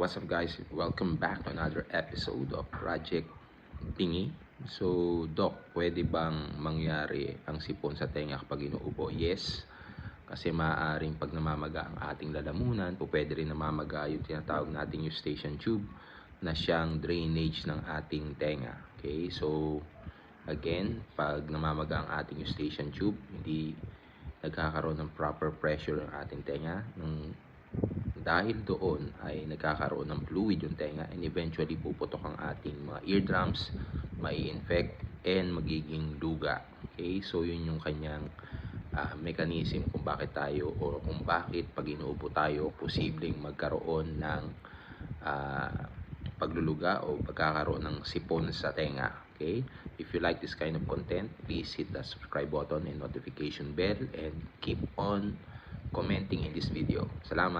What's up guys? Welcome back to another episode of Project Bingi. So, Doc, pwede bang mangyari ang sipon sa tenga kapag inuubo? Yes. Kasi maaaring pag namamaga ang ating lalamunan, po pwede rin namamaga yung tinatawag nating eustachian tube na siyang drainage ng ating tenga. Okay? So, again, pag namamaga ang ating eustachian tube, hindi nagkakaroon ng proper pressure ang ating tenga. Nung dahil doon ay nagkakaroon ng fluid yung tenga and eventually puputok ang ating mga eardrums, mai-infect and magiging luga. Okay? So yun yung kanyang ah, mechanism kung bakit tayo o kung bakit pag inuupo tayo posibleng magkaroon ng ah, pagluluga o pagkakaroon ng sipon sa tenga. Okay? If you like this kind of content, please hit the subscribe button and notification bell and keep on commenting in this video. Salamat!